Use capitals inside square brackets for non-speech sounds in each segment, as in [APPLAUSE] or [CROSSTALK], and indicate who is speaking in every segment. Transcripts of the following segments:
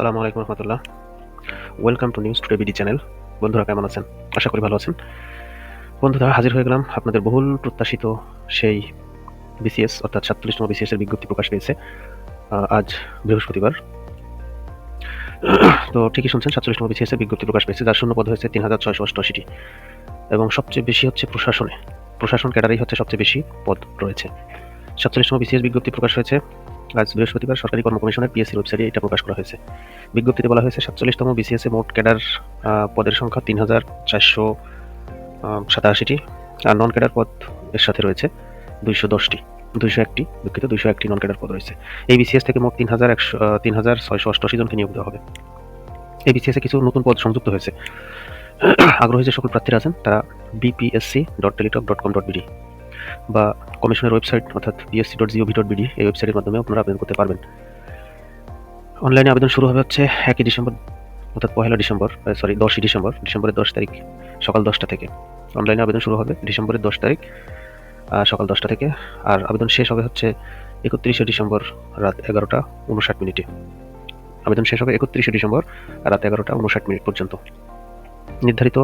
Speaker 1: আসসালামু আলাইকুম রহমতুল্লাহ। Welcome to news today BD channel বন্ধুরা, কেমন আছেন? আশা করি ভালো আছেন। বন্ধুরা, হাজির হয়ে গেলাম আপনাদের বহুল প্রত্যাশিত সেই বিসিএস অর্থাৎ সাতচল্লিশতম বিসিএস এর বিজ্ঞপ্তি প্রকাশ পেয়েছে আজ বৃহস্পতিবার। তো ঠিকই শুনছেন, সাতচল্লিশতম বিসিএস এর বিজ্ঞপ্তি প্রকাশ পেয়েছে, যার শূন্য পদ হয়েছে তিন হাজার ছয়শো অষ্টআশিটি। এবং সবচেয়ে বেশি হচ্ছে প্রশাসনে। প্রশাসন ক্যাডারেই হচ্ছে সবচেয়ে বেশি পদ রয়েছে। সাতচল্লিশতম বিসিএস বিজ্ঞপ্তি প্রকাশ হয়েছে আজ বৃহস্পতিবার সরকারি কর্ম কমিশনের পিএসসির ওয়েবসাইটে এটা প্রকাশ করা হয়েছে। বিজ্ঞপ্তিতে বলা হয়েছে, সাতচল্লিশতম বিসিএস এ মোট ক্যাডার পদের সংখ্যা তিন হাজার চারশো সাতাশিটি, আর নন ক্যাডার পদ এর সাথে রয়েছে দুইশো দশটি, দুইশো একটি, দুঃখিত, দুইশো একটি নন ক্যাডার পদ রয়েছে। এই বিসিএস থেকে মোট তিন হাজার একশো তিন হাজার ছয়শো অষ্টআশি জনকে নিয়োগ দেওয়া হবে। এই বিসিএস কিছু নতুন পদ সংযুক্ত হয়েছে। আগ্রহী যে সকল প্রার্থীরা আছেন, তারা BPSC dot teletalk dot com dot BD বা কমিশনের ওয়েবসাইট অর্থাৎ BSC dot GOV dot BD এই ওয়েবসাইটের মাধ্যমে আপনারা আবেদন করতে পারবেন। অনলাইনে আবেদন শুরু হবে হচ্ছে একই ডিসেম্বর, অর্থাৎ পহেলা ডিসেম্বর সরি দশই ডিসেম্বর, ডিসেম্বরের দশ তারিখ, সকাল দশটা থেকে। অনলাইনে আবেদন শুরু হবে ডিসেম্বরের দশ তারিখ সকাল দশটা থেকে। আর আবেদন শেষ হবে হচ্ছে একত্রিশে ডিসেম্বর রাত এগারোটা উনষাট মিনিটে। আবেদন শেষ হবে একত্রিশে ডিসেম্বর রাত এগারোটা উনষাট মিনিট পর্যন্ত। নির্ধারিত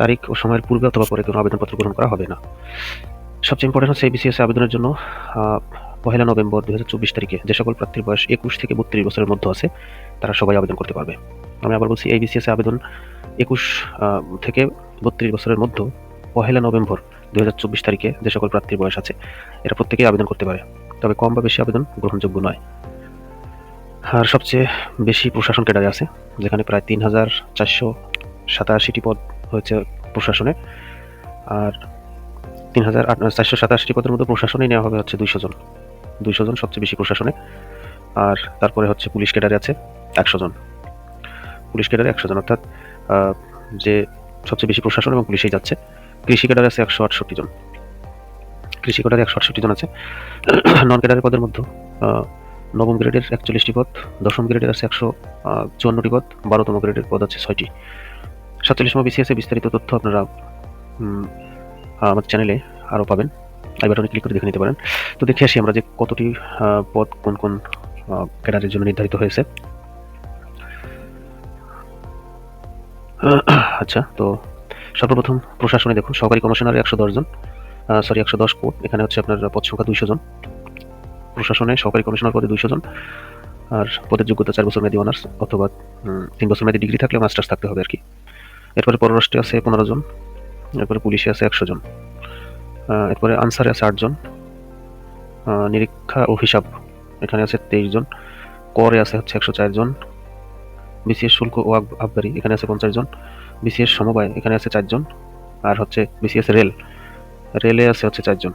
Speaker 1: তারিখ ও সময়ের পূর্বে অথবা পরে কোনো আবেদনপত্র গ্রহণ করা হবে না। সবচেয়ে ইম্পর্টেন্ট হচ্ছে এই বিসিএস আবেদনের জন্য পহেলা নভেম্বর দু হাজার চব্বিশ তারিখে যে সকল প্রার্থীর বয়স একুশ থেকে বত্রিশ বছরের মধ্যে আছে, তারা সবাই আবেদন করতে পারবে। আমি আবার বলছি এই বিসিএস আবেদন একুশ থেকে বত্রিশ বছরের মধ্যে পহেলা নভেম্বর দু হাজার চব্বিশ তারিখে যে সকল প্রার্থীর বয়স আছে, এরা প্রত্যেকেই আবেদন করতে পারে। তবে কম বা বেশি আবেদন গ্রহণযোগ্য নয়। আর সবচেয়ে বেশি প্রশাসন ক্যাডারে আছে, যেখানে প্রায় তিন হাজার চারশো সাতাশিটি পদ হয়েছে প্রশাসনে। আর তিন হাজার চারশো সাতাশটি পদের মধ্যে প্রশাসনেই নেওয়া হবে হচ্ছে দুইশো জন। দুইশো জন সবচেয়ে বেশি প্রশাসনে। আর তারপরে হচ্ছে পুলিশ ক্যাডারে আছে একশো জন। পুলিশ ক্যাডারে একশো জন। অর্থাৎ যে সবচেয়ে বেশি প্রশাসন এবং পুলিশেই যাচ্ছে কৃষি ক্যাডারে আছে একশো আটষট্টি জন। কৃষি ক্যাডারে একশো আটষট্টি জন আছে। [COUGHS] নন ক্যাডারের পদের মধ্যে নবম গ্রেডের একচল্লিশটি পদ দশম গ্রেডের আছে একশো চুয়ান্নটি পদ বারোতম গ্রেডের পদ আছে ছয়টি। সাতচল্লিশতম বিসিএস বিস্তারিত তথ্য আপনারা উম, আমাদের চ্যানেলে আরও পাবেন। আই বাটনে ক্লিক করে দেখে নিতে পারেন। তো দেখে আসি আমরা যে কতটি পদ কোন কোন ক্যাডারের জন্য নির্ধারিত হয়েছে। [CLEARS THROAT] আচ্ছা তো সর্বপ্রথম প্রশাসনে দেখুন, সহকারী কমিশনার একশো দশ জন সরি একশো দশ কোট এখানে হচ্ছে আপনার পদ সংখ্যা দুইশো জন। প্রশাসনে সহকারী কমিশনার পদে দুইশো জন, আর পদের যোগ্যতা চার বছর মেয়াদী অনার্স অথবা তিন বছর মেয়াদী ডিগ্রি থাকলে মাস্টার্স থাকতে হবে আর কি। এরপরে পররাষ্ট্রে আছে পনেরো জন, এরপরে পুলিশে আছে একশো জন। এরপরে আনসারে আছে আটজন। নিরীক্ষা ও হিসাব, এখানে আছে তেইশ জন করে আছে হচ্ছে একশো চার জন বিসিএস শুল্ক ও আব- আবগারি এখানে আছে পঞ্চাশ জন বিসিএস সমবায়, এখানে আছে চারজন। আর হচ্ছে বিসিএস রেল, রেলে আছে হচ্ছে চারজন।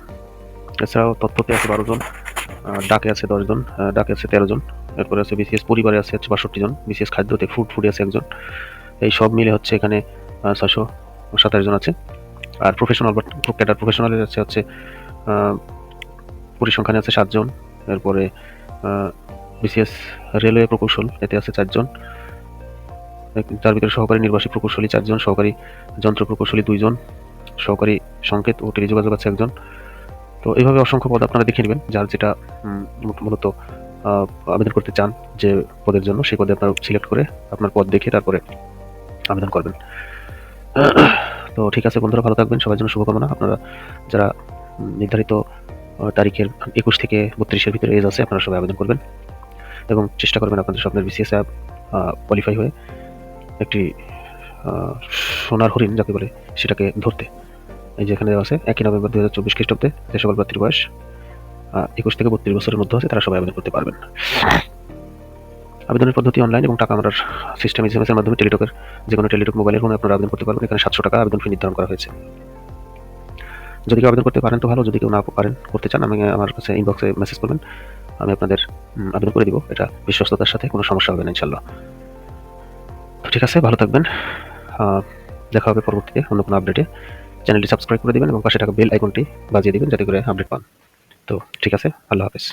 Speaker 1: এছাড়াও তথ্যতে আছে বারো জন ডাকে আছে দশজন ডাকে আছে তেরো জন এরপরে আছে বিসিএস পরিবারে আছে হচ্ছে বাষট্টি জন বিসিএস খাদ্যতে ফুড ফুডে আছে একজন। এই সব মিলে হচ্ছে এখানে ছয়শো সাতাশ জন আছে। আর প্রফেশনাল বা ক্যাডার প্রফেশনালের আছে হচ্ছে পরিসংখ্যানে আছে সাতজন, এরপরে বিসিএস রেলওয়ে প্রকৌশল, এতে আছে চারজন। যার ভিতরে সহকারী নির্বাসী প্রকৌশলী চারজন, সহকারী যন্ত্র প্রকৌশলী দুইজন, সহকারী সংকেত ও টেলিযোগাযোগ আছে একজন। তো এইভাবে অসংখ্য পদ আপনারা দেখে নেবেন, যার যেটা মূলত আবেদন করতে চান যে পদের জন্য, সেই পদে আপনার সিলেক্ট করে আপনার পদ দেখে তারপরে আবেদন করবেন। তো ঠিক আছে, বন্ধুরা, ভালো থাকবেন, সবার জন্য শুভকামনা। আপনারা যারা নির্ধারিত তারিখের একুশ থেকে বত্রিশের ভিতরে এজ আছে, আপনারা সবাই আবেদন করবেন এবং চেষ্টা করবেন আপনাদের স্বপ্নের বিসিএস অ্যাপ কোয়ালিফাই হয়ে একটি সোনার হরিণ, যাকে বলে সেটাকে ধরতে। এই যেখানে আছে, একই নভেম্বর দু হাজার চব্বিশ খ্রিস্টাব্দে যে সকল প্রার্থীর বয়স একুশ থেকে বত্রিশ বছরের মধ্যে আছে, তারা সবাই আবেদন করতে পারবেন। আবেদনের পদ্ধতি অনলাইন এবং টাকা আমরার সিস্টেম এস এর মাধ্যমে টেলিটকের যে কোনো টেলিটক মোবাইলের ফোনে আপনারা আবেদন করতে পারবেন। এখানে সাতশো টাকা আবেদন ফি নির্ধারণ করা হয়েছে। যদি কেউ আবেদন করতে পারেন তো ভালো, যদি কেউ না পারেন, করতে চান, আমি, আমার কাছে ইনবক্সে মেসেজ করবেন। আমি আপনাদের আবেদন করে দিব। এটা বিশ্বস্ততার সাথে কোনো সমস্যা হবে না ইনশাল্লাহ তো ঠিক আছে, ভালো থাকবেন। দেখা হবে পরবর্তীতে অন্য কোনো আপডেটে চ্যানেলটি সাবস্ক্রাইব করে দিবেন এবং পাশে থাকা বেল আইকনটি বাজিয়ে দিবেন, যাতে করে আপডেট পান। তো ঠিক আছে, আল্লাহ হাফেজ।